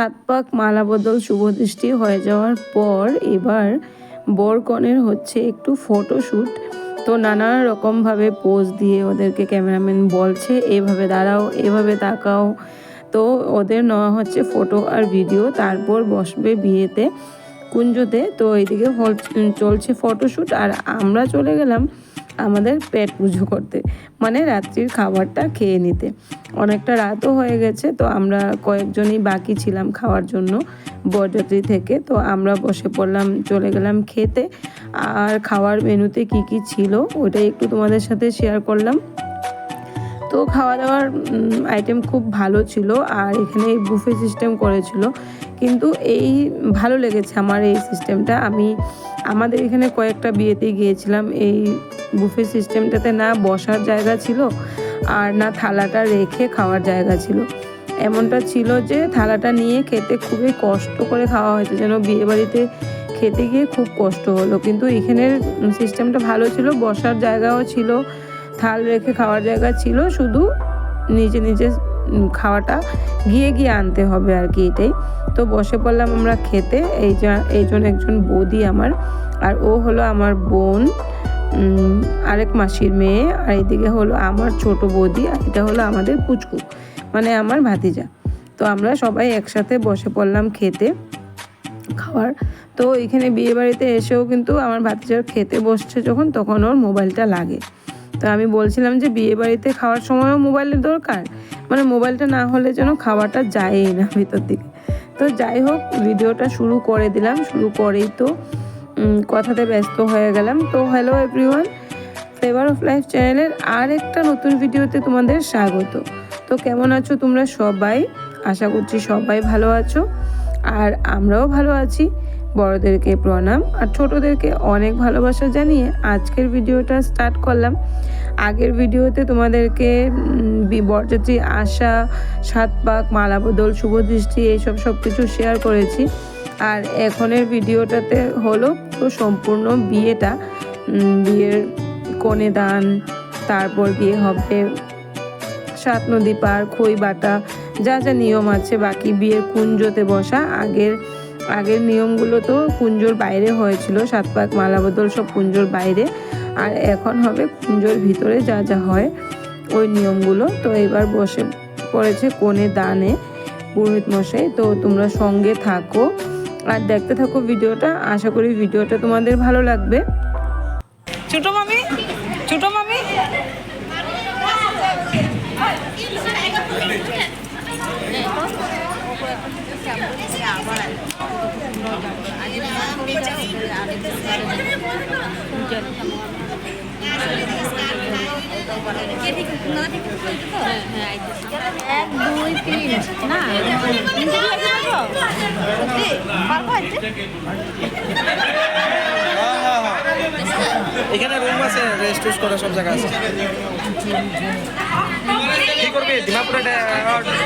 সাত পাক মালা বদল শুভদৃষ্টি হয়ে যাওয়ার পর এবার বরকনের হচ্ছে একটু ফটোশ্যুট তো নানা রকমভাবে পোজ দিয়ে ওদেরকে ক্যামেরাম্যান বলছে, এভাবে দাঁড়াও, এভাবে তাকাও। তো ওদের নেওয়া হচ্ছে ফটো আর ভিডিও তারপর বসবে বিয়েতে কুঞ্জতে। তো এইদিকে চলছে ফটোশ্যুট আর আমরা চলে গেলাম আমাদের পেট পুজো করতে মানে রাত্রির খাবারটা খেয়ে নিতে। অনেকটা রাতও হয়ে গেছে, তো আমরা কয়েকজনই বাকি ছিলাম খাওয়ার জন্য বরযাত্রী থেকে, তো আমরা বসে পড়লাম, চলে গেলাম খেতে। আর খাওয়ার মেনুতে কি কি ছিল, ওটাই একটু তোমাদের সাথে শেয়ার করলাম। তো খাওয়া দাওয়ার আইটেম খুব ভালো ছিল, আর এখানে বুফে সিস্টেম করেছিল। কিন্তু এই ভালো লেগেছে আমার এই সিস্টেমটা আমি আমাদের এখানে কয়েকটা বিয়েতে গিয়েছিলাম, এই বুফে সিস্টেমটাতে না বসার জায়গা ছিল আর না থালাটা রেখে খাওয়ার জায়গা ছিল। এমনটা ছিল যে থালাটা নিয়ে খেতে খুবই কষ্ট করে খাওয়া হয়েছে, যেন বিয়েবাড়িতে খেতে গিয়ে খুব কষ্ট হলো। কিন্তু এখানের সিস্টেমটা ভালো ছিল, বসার জায়গাও ছিল, থাল রেখে খাওয়ার জায়গা ছিল, শুধু নিজে নিজে খাওয়াটা গিয়ে গিয়ে আনতে হবে আর কি এটাই। তো বসে পড়লাম আমরা খেতে, এই যে এইজন একজন বৌদি আমার, আর ও হলো আমার বোন আরেক মাসির মেয়ে, আর এইদিকে হলো আমার ছোট বৌদি, আর এটা হলো আমাদের পুচকু মানে আমার ভাতিজা। তো আমরা সবাই একসাথে বসে পড়লাম খেতে, খাওয়ার। তো এখানে বিয়ে বাড়িতে এসেও কিন্তু আমার ভাতিজার খেতে বসছে যখন, তখন ওর মোবাইলটা লাগে। তো আমি বলছিলাম যে বিয়ে বাড়িতে খাওয়ার সময়ও মোবাইলের দরকার। মানে মোবাইলটা না হলে যেন খাওয়াটা যায়ই না ভিতর দিকে। তো যাই হোক, ভিডিওটা শুরু করে দিলাম। শুরু করেই তো কথাতে ব্যস্ত হয়ে গেলাম। তো hello everyone flavour of life চ্যানেলের আর একটা নতুন ভিডিওতে তোমাদের স্বাগত। তো কেমন আছো তোমরা সবাই? আশা করছি সবাই ভালো আছো। আর আমরাও ভালো আছি। বড়দেরকে প্রণাম। আর ছোটদেরকে অনেক ভালোবাসা জানিয়ে আজকের ভিডিওটা স্টার্ট করলাম। আগের ভিডিওতে তোমাদেরকে বরযাত্রী আশা, সাত পাক, মালা বদল, শুভ দৃষ্টি এইসব সব কিছু শেয়ার করেছি। আর এখনের ভিডিওটাতে হলো পুরো সম্পূর্ণ বিয়েটা। বিয়ের কনে দান, তারপর বিয়ে হবে সাত নদী পার, খই বাটা, যা যা নিয়ম আছে, বাকি বিয়ের কুঞ্জতে বসা। আগের আগের নিয়মগুলো তো কুঞ্জোর বাইরে হয়েছিল সাত পাক মালা বদল সব কুঞ্জোর বাইরে। আর এখন হবে কুঞ্জোর ভিতরে যা যা হয় ওই নিয়মগুলো। তো এবার বসে পড়েছে কোণে দানে পুরোহিত মশাই। তো তোমরা সঙ্গে থাকো আর দেখতে থাকো ভিডিওটা। আশা করি ভিডিওটা তোমাদের ভালো লাগবে। ছোট মামি ছোট মামি। এখানে রুম আছে রেস্ট টেস্ট করা সব জায়গা আছে কি করবি ডিমাপুরে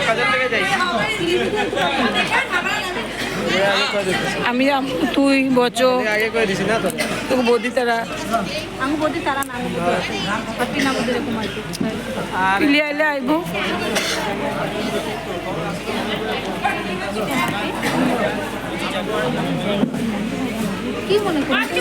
কাজের থেকে যাই। আমি তুই বচো আগে করে দিছি না তো। তোকে বদি তারা। আমি বলছি তারা নাম আপনি নাম এরকম আর কি আর পিলি আইব। কি মনে করছি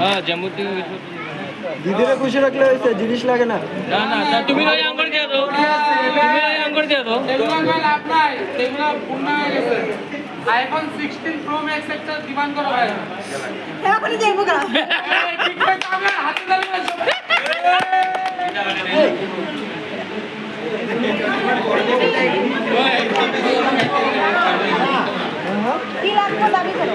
হ্যাঁ জম্মু থেকে কিছু দিদিরে খুশি রাখলে হয়েছে জিনিস লাগে না। না না তা তুমি ওই আঙ্গুর দিয়ে দাও। তুমি ওই আঙ্গুর দিয়ে দাও। এগুলো ভাই লাভ এগুলো পূর্ণ হয়ে গেছে। আইফোন সিক্সটিন প্রো ম্যাক্স একটা ডিমান্ড করা হয়। এখনই যাইবো গা ঠিক আছে, আমরা? হাতে তালি কি লাগবে দাবি করো?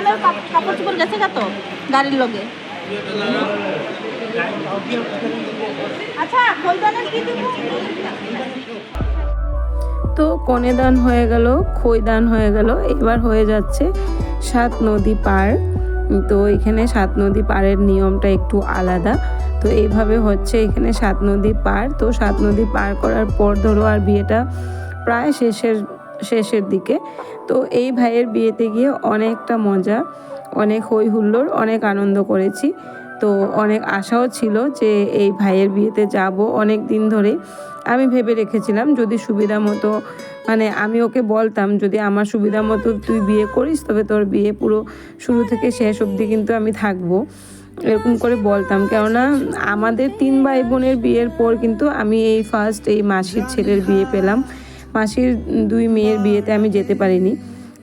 কাপড় চোপড় গেছে গা তো গাড়ির লগে? আচ্ছা কি দিব? তো কনে দান হয়ে গেল খই দান হয়ে গেল, এবার হয়ে যাচ্ছে সাত নদী পার। তো এখানে সাত নদী পারের নিয়মটা একটু আলাদা। তো এইভাবে হচ্ছে এখানে সাত নদী পার। তো সাত নদী পার করার পর ধরো আর বিয়েটা প্রায় শেষের শেষের দিকে। তো এই ভাইয়ের বিয়েতে গিয়ে অনেকটা মজা, অনেক হই হুল্লোড় অনেক আনন্দ করেছি। তো অনেক আশাও ছিল যে এই ভাইয়ের বিয়েতে যাব অনেক দিন ধরে আমি ভেবে রেখেছিলাম যদি সুবিধা মতো মানে আমি ওকে বলতাম, যদি আমার সুবিধা মতো তুই বিয়ে করিস, তবে তোর বিয়ে পুরো শুরু থেকে শেষ অবধি কিন্তু আমি থাকব। এরকম করে বলতাম। কেননা আমাদের তিন ভাই বোনের বিয়ের পর কিন্তু আমি এই ফার্স্ট এই মাসির ছেলের বিয়ে পেলাম। মাসির দুই মেয়ের বিয়েতে আমি যেতে পারিনি।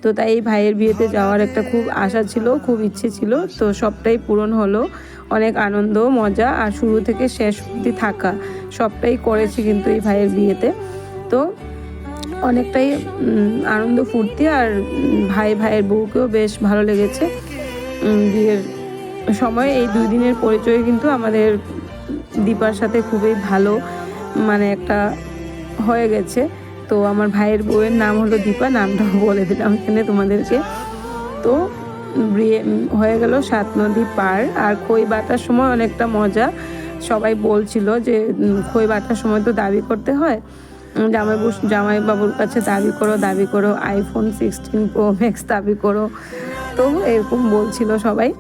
তো তাই এই ভাইয়ের বিয়েতে যাওয়ার একটা খুব আশা ছিল, খুব ইচ্ছে ছিল। তো সবটাই পূরণ হলো। অনেক আনন্দ, মজা আর শুরু থেকে শেষ অবধি থাকা। সবটাই করেছি কিন্তু এই ভাইয়ের বিয়েতে। তো অনেকটাই আনন্দ ফুর্তি আর ভাই ভাইয়ের বউকেও বেশ ভালো লেগেছে। বিয়ের সময় এই দুই দিনের পরিচয় কিন্তু আমাদের দীপার সাথে খুবই ভালো মানে একটা হয়ে গেছে। তো আমার ভাইয়ের বউয়ের নাম হলো দীপা, নামটা বলে দিলাম এখানে তোমাদেরকে। তো হয়ে গেল সাত নদী পার। আর খই বাটার সময় অনেকটা মজা। সবাই বলছিল যে খই বাটার সময় তো দাবি করতে হয়। জামাই জামাই বাবুর কাছে দাবি করো দাবি করো আইফোন সিক্সটিন প্রো ম্যাক্স দাবি করো। তো এরকম বলছিল সবাই।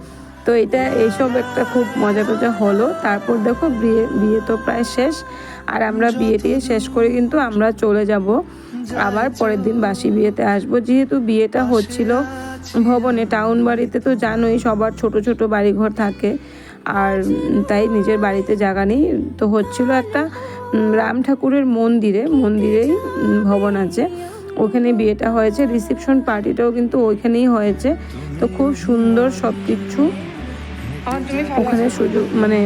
তো এটা এইসব একটা খুব মজা টজা হলো। তারপর দেখো বিয়ে বিয়ে তো প্রায় শেষ। আর আমরা বিয়ে টিয়ে শেষ করে কিন্তু আমরা চলে যাব। আবার পরের দিন বাসি বিয়েতে আসব। যেহেতু বিয়েটা হচ্ছিল ভবনে টাউন বাড়িতে তো জানোই সবার ছোট ছোট বাড়িঘর থাকে। আর তাই নিজের বাড়িতে জায়গা নেই। তো হচ্ছিল একটা রাম ঠাকুরের মন্দিরে, মন্দিরেই ভবন আছে। ওখানে বিয়েটা হয়েছে। রিসেপশন পার্টিটাও কিন্তু ওইখানেই হয়েছে। তো খুব সুন্দর সব কিছু ওখানে সুযোগ মানে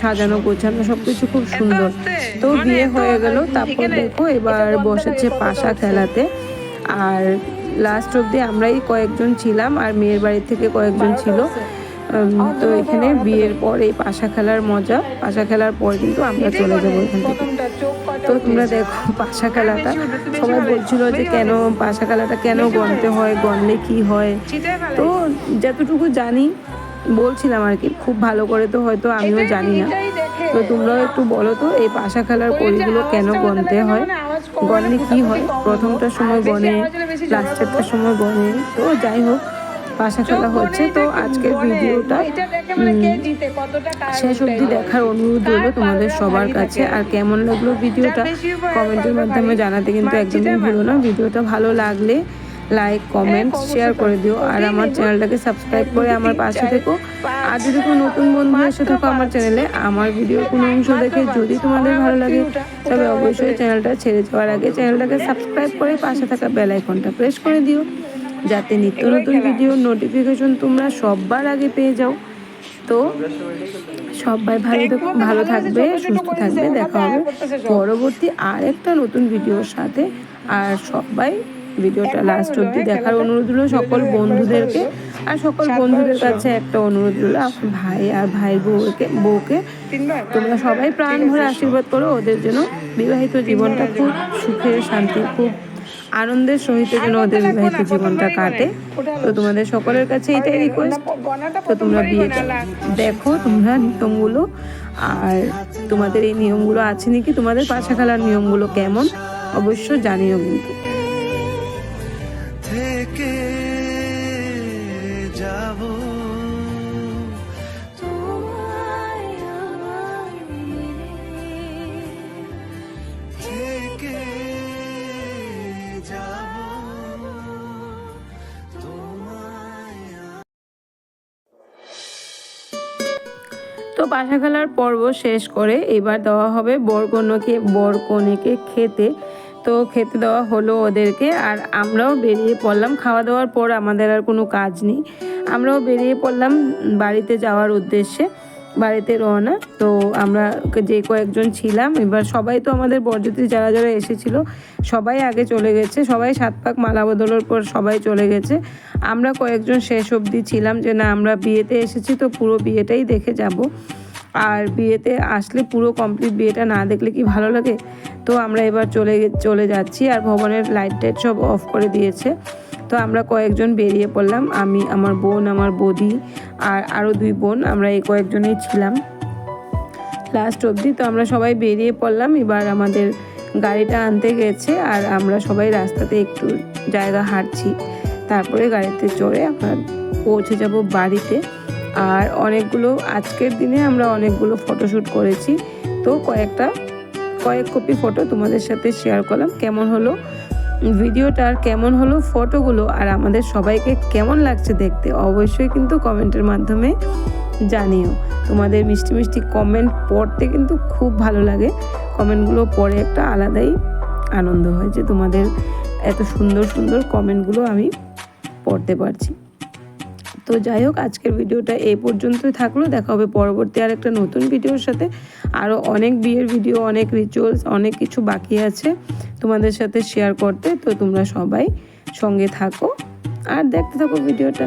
সাজানো গোছানো সবকিছু খুব সুন্দর। তো বিয়ে হয়ে গেল তারপর দেখো এবার বসেছে পাশা খেলাতে আর লাস্ট অবধি আমরাই কয়েকজন ছিলাম আর মেয়ের বাড়ি থেকে কয়েকজন ছিল। তো এখানে বিয়ের পর এই পাশা খেলার মজা। পাশা খেলার পর কিন্তু আমরা চলে যাব এখান থেকে। তো তোমরা দেখো পাশা খেলাটা। সবাই বলছিল যে কেন পাশা খেলাটা কেন গনতে হয় গনলে কি হয়? তো যতটুকু জানি বলছিলাম আর কি খুব ভালো করে তো হয়তো আমিও জানি না। তো তোমরাও একটু বলো তো এই পাশা খেলার কড়িগুলো কেন গনতে হয়? গনলে কি হয়? প্রথমটার সময় গনে লাস্টেরটার সময় গনে তো যাই হোক পাশা খেলা হচ্ছে তো আজকের ভিডিওটা শেষ অবধি দেখার অনুরোধ রইল তোমাদের সবার কাছে। আর কেমন লাগল ভিডিওটা? কমেন্টের মাধ্যমে জানাতে কিন্তু একদমই ভুলো না। ভিডিওটা ভালো লাগলে লাইক কমেন্ট শেয়ার করে দিও। আর আমার চ্যানেলটাকে সাবস্ক্রাইব করে আমার পাশে থেকো। আর যদি কোনো নতুন বন্ধু এসে থাকো আমার চ্যানেলে আমার ভিডিওর কোনো অংশ দেখে যদি তোমাদের ভালো লাগে তবে অবশ্যই চ্যানেলটা ছেড়ে যাওয়ার আগে চ্যানেলটাকে সাবস্ক্রাইব করে পাশে থাকা বেল আইকনটা প্রেস করে দিও যাতে নিত্য নতুন ভিডিওর নোটিফিকেশন তোমরা সববার আগে পেয়ে যাও। তো সবাই ভালো ভালো থাকবে সুস্থ থাকবে দেখা হবে পরবর্তী আরেকটা নতুন ভিডিওর সাথে। আর সবাই ভিডিওটা লাস্ট অবধি দেখার অনুরোধ হলো সকল বন্ধুদেরকে আর সকল বন্ধুদের কাছে একটা অনুরোধ আমার ভাই আর ভাই বউকে বউকে। তোমরা সবাই প্রাণ ভরে আশীর্বাদ করো ওদের জন্য বিবাহিত জীবনটা খুব সুখের শান্তি খুব আনন্দের সহিত যেন ওদের বিবাহিত জীবনটা কাটে। তো তোমাদের সকলের কাছে এটাই রিকোয়েস্ট তো তোমরা বিয়েটা দেখো তোমরা নিয়মগুলো আর তোমাদের এই নিয়মগুলো আছে নাকি? তোমাদের পাশা খেলার নিয়মগুলো কেমন? অবশ্য জানিও কিন্তু। পাশা খেলার পর্ব শেষ করে এবার দেওয়া হবে বরকন্যকে বরকনেকে খেতে। তো খেতে দেওয়া হলো ওদেরকে আর আমরাও বেরিয়ে পড়লাম। খাওয়া দাওয়ার পর আমাদের আর কোনো কাজ নেই। আমরাও বেরিয়ে পড়লাম বাড়িতে যাওয়ার উদ্দেশ্যে। বাড়িতে রওনা। তো আমরা যে কয়েকজন ছিলাম, এবার সবাই তো আমাদের বরযাত্রী যারা যারা এসেছিল, সবাই আগে চলে গেছে। সবাই সাত পাক মালা বদলের পর সবাই চলে গেছে। আমরা কয়েকজন শেষ অবধি ছিলাম যে না, আমরা বিয়েতে এসেছি তো পুরো বিয়েটাই দেখে যাব। আর বিয়েতে আসলে পুরো কমপ্লিট বিয়েটা না দেখলে কি ভালো লাগে? তো আমরা এবার চলে চলে যাচ্ছি আর ভবনের লাইট টাইট সব অফ করে দিয়েছে। তো আমরা কয়েকজন বেরিয়ে পড়লাম, আমি, আমার বোন, আমার বৌদি আর আরও দুই বোন, আমরা এই কয়েকজনেই ছিলাম। লাস্ট অবধি তো আমরা সবাই বেরিয়ে পড়লাম, এবার আমাদের গাড়িটা আনতে গেছে আর আমরা সবাই রাস্তাতে একটু জায়গা হাঁটছি। তারপরে গাড়িতে চড়ে আমরা পৌঁছে যাব বাড়িতে। আর অনেকগুলো, আজকের দিনে আমরা অনেকগুলো ফটোশ্যুট করেছি। তো কয়েকটা, কয়েক কপি ফটো তোমাদের সাথে শেয়ার করলাম, কেমন হলো ভিডিওটার কেমন হলো ফটোগুলো আর আমাদের সবাইকে কেমন লাগছে দেখতে অবশ্যই কিন্তু কমেন্টের মাধ্যমে জানিও। তোমাদের মিষ্টি মিষ্টি কমেন্ট পড়তে কিন্তু খুব ভালো লাগে। কমেন্টগুলো পড়ে একটা আলাদাই আনন্দ হয় যে তোমাদের এত সুন্দর সুন্দর কমেন্টগুলো আমি পড়তে পারছি। তো যাই হোক, আজকের ভিডিওটা এই পর্যন্তই থাকল। দেখা হবে পরবর্তী আর একটা নতুন ভিডিওর সাথে। আরও অনেক বিয়ের ভিডিও, অনেক রিচুয়ালস অনেক কিছু বাকি আছে তোমাদের সাথে শেয়ার করতে। তো তোমরা সবাই সঙ্গে থাকো আর দেখতে থাকো ভিডিওটা।